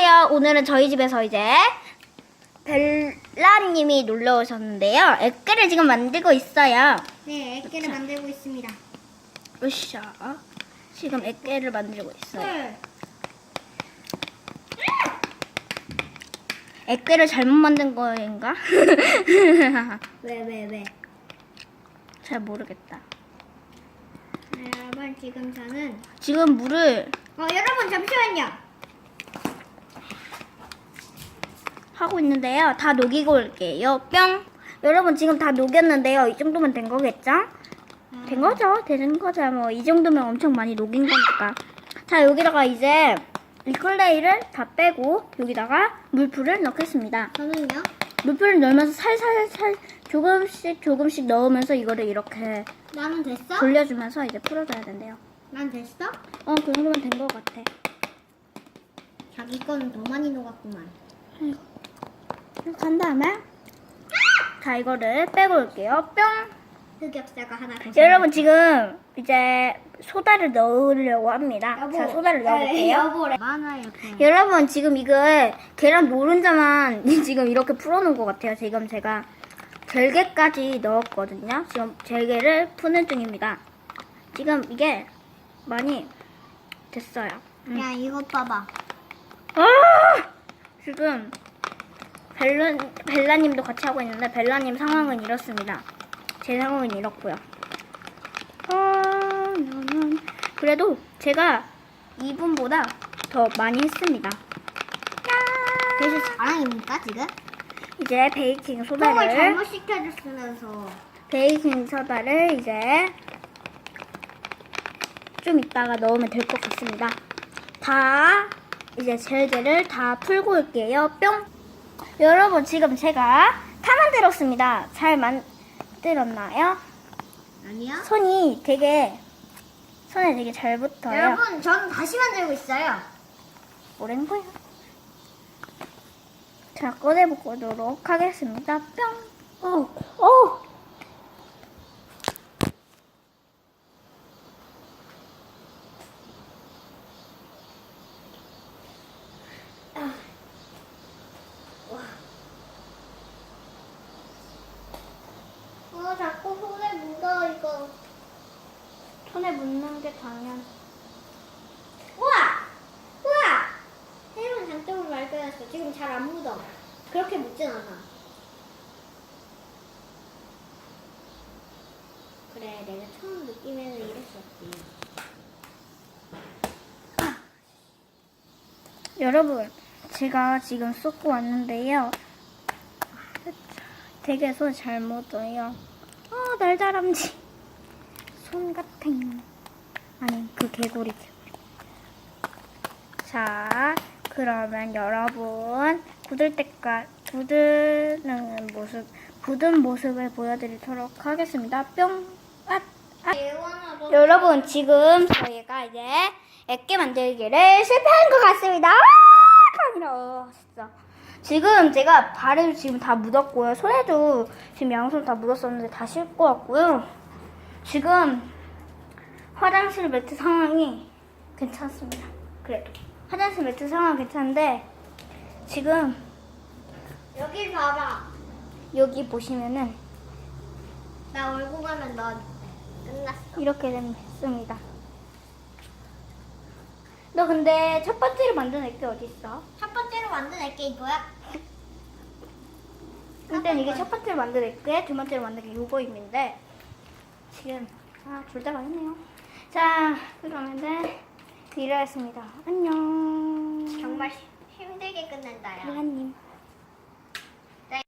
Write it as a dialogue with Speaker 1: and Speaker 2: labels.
Speaker 1: 안녕하세요. 오늘은 저희 집에서 이제 벨라님이 놀러 오셨는데요. 액기를 지금 만들고 있어요.
Speaker 2: 네, 액기를 만들고 있습니다.
Speaker 1: 으쌰. 지금 액기를 만들고 있어요.
Speaker 2: 헐.
Speaker 1: 액기를 잘못 만든 거인가?
Speaker 2: 왜, 왜, 왜?
Speaker 1: 잘 모르겠다.
Speaker 2: 네, 여러분, 지금 저는.
Speaker 1: 지금 물을
Speaker 2: 어, 여러분, 잠시만요.
Speaker 1: 하고 있는데요. 다 녹이고 올게요. 뿅. 여러분 지금 다 녹였는데요. 이 정도면 된 거겠죠? 된 거죠? 되는 거죠. 뭐 이 정도면 엄청 많이 녹인 거니까. 자 여기다가 이제 이 클레이를 다 빼고 여기다가 물풀을 넣겠습니다.
Speaker 2: 저는요?
Speaker 1: 물풀을 넣으면서 살살살 조금씩 조금씩 넣으면서 이거를 이렇게
Speaker 2: 나는 됐어?
Speaker 1: 돌려주면서 이제 풀어줘야 된대요.
Speaker 2: 난 됐어?
Speaker 1: 어 그 정도면 된거 같아.
Speaker 2: 자기 거는 더 많이 녹았구만.
Speaker 1: 이렇 게한 다음에 자 이거를 빼고 올게요. 뿅.
Speaker 2: 흑역사가 하나 더.
Speaker 1: 여러분 지금 이제 소다를 넣으려고 합니다. 자 소다를 넣어볼게요.
Speaker 2: 여보래. 많아, 이렇게.
Speaker 1: 여러분 지금 이거 계란 노른자만 지금 이렇게 풀어놓은 것 같아요. 지금 제가 젤게까지 넣었거든요. 지금 젤게를 푸는 중입니다. 지금 이게 많이 됐어요. 음.
Speaker 2: 야, 이것 봐봐.
Speaker 1: 아! 지금 벨라, 벨라님도 같이 하고 있는데 벨라님 상황은 이렇습니다. 제 상황은 이렇고요. 아, 그래도 제가 이분보다 더 많이 했습니다.
Speaker 2: 그래서 자랑입니까, 지금?
Speaker 1: 이제 베이킹 소다를
Speaker 2: 잘못 시켜줬으면서.
Speaker 1: 베이킹 소다를 이제 좀 이따가 넣으면 될 것 같습니다. 다 이제 젤게를 다 풀고 올게요. 뿅. 여러분 지금 제가 다 만들었습니다. 잘 만들었나요?
Speaker 2: 아니야?
Speaker 1: 손이 되게 손에 되게 잘 붙어요.
Speaker 2: 여러분, 저는 다시 만들고 있어요.
Speaker 1: 오랜 거요. 자 꺼내보도록 하겠습니다. 뿅. 오, 오.
Speaker 2: 어, 자꾸 손에 묻어, 이거.
Speaker 1: 손에 묻는 게 당연.
Speaker 2: 우와! 우와! 새로운 장점을 발견했어. 지금 잘 안 묻어. 그렇게 묻진 않아. 그래, 내가 처음 느끼면 이랬었지.
Speaker 1: 여러분, 제가 지금 쏟고 왔는데요. 손잘 묻어요. 어, 날다람쥐. 손 같은. 아니, 그 개구리, 개구리. 자, 그러면 여러분, 굳을 때까지, 굳는 모습, 굳은 모습을 보여드리도록 하겠습니다. 뿅! 아, 아.
Speaker 2: 예원아도
Speaker 1: 여러분 지금 저희가 이제 액게 만들기를 실패한 것 같습니다. 아, 간지러워 진짜. 지금 제가 발에 지금 다 묻었고요. 손에도 지금 양손 다 묻었었는데 다 씻고 왔고요. 지금 화장실 매트 상황이 괜찮습니다. 그래도 화장실 매트 상황 괜찮은데 지금
Speaker 2: 여기 봐봐.
Speaker 1: 여기 보시면은
Speaker 2: 나 얼굴 가면 너 끝났어.
Speaker 1: 이렇게 됐습니다. 너 근데 첫 번째로 만든 액게 어디 있어?
Speaker 2: 첫 번째로 만든 액게 이거야?
Speaker 1: 일단 이게 첫 번째로 만든 액게, 두 번째로 만든 게 요거 있는데 지금 아, 둘다 맛있네요. 자, 그러면은 이랬습니다. 안녕.
Speaker 2: 정말 힘들게 끝낸다, 야.
Speaker 1: 하나님.